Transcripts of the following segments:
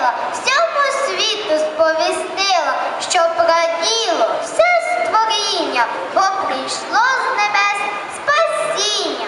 сила, всьому світу сповістила, що праділо все створіння, бо прийшло з небес спасіння.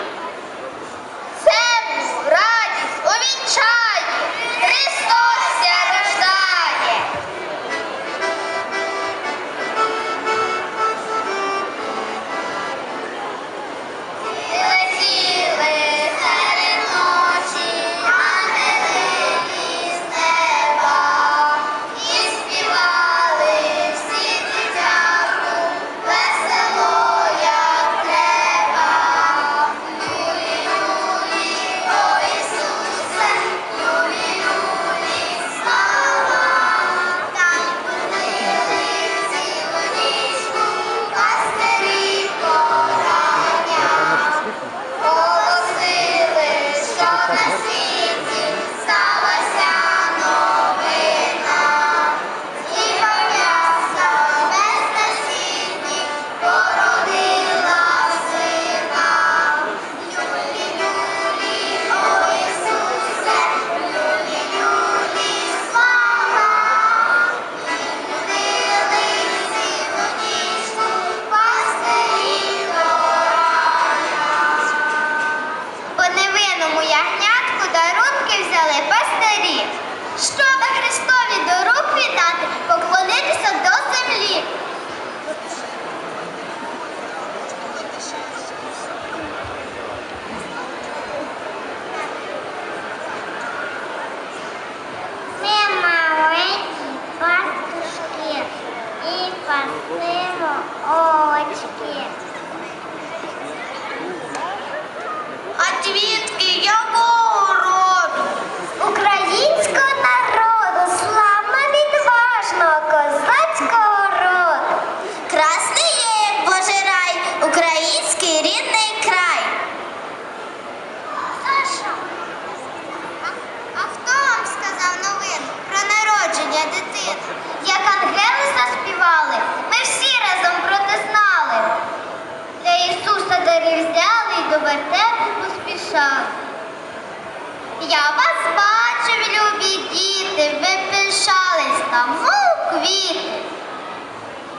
Я вас бачив, любі діти, ви пишались там, мов квіти.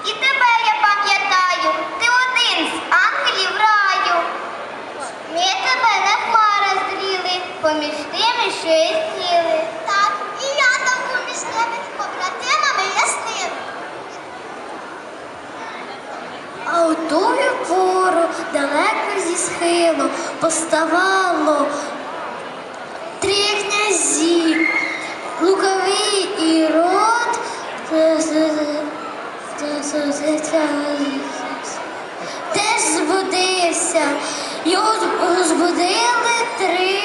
І тебе я пам'ятаю, ти один з ангелів раю. Ми тебе на хмара зріли, поміж тими, що і сіли. Так, і я там поміж ними, побратимами ясними. А у тую пору далеко зі схилу поставало три князі, луковий і рот. Теж збудився. Його зб- збудили три.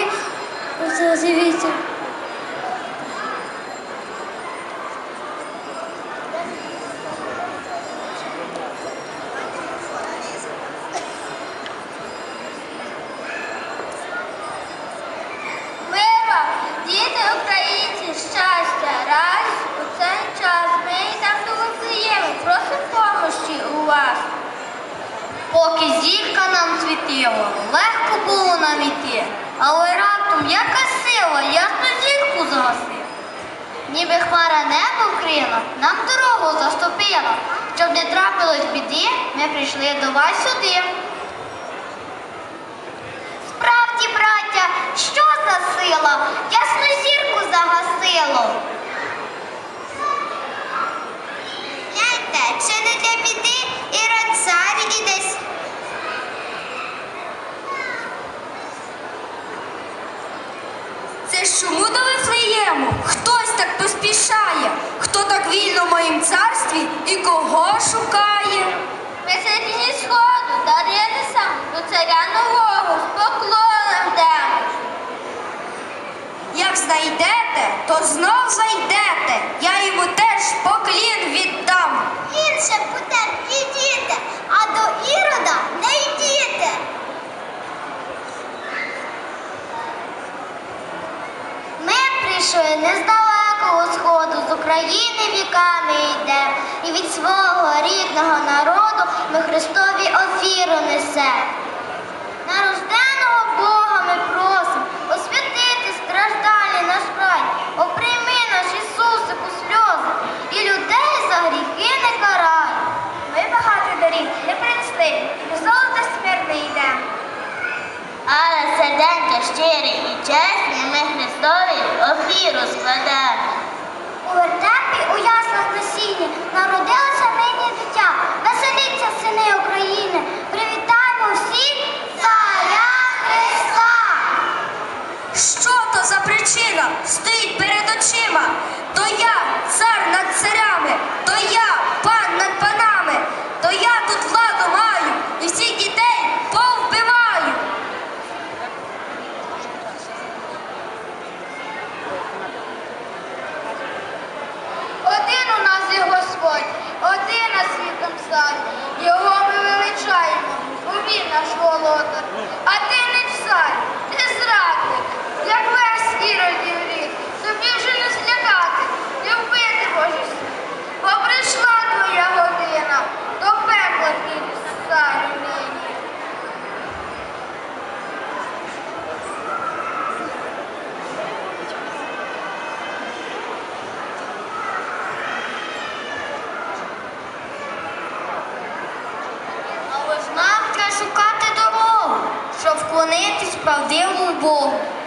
Дивіться. Нам легко було нам іти, але раптом яка сила, ясну зірку загасила. Ніби хмара небо вкрила, нам дорогу заступила. Щоб не трапилось біди, ми прийшли до вас сюди. Справді, браття, що за сила? Ясну зірку загасило. Знайдете, то знов зайдете. Я йому теж поклін віддам. Інше буде ідіте, а до Ірода не йдіте. Ми прийшли не з далекого сходу, з України віками йдемо, і від свого рідного народу ми Христові офіру несемо. І чесні ми Христові офіру складемо. Baldeu Mumbo.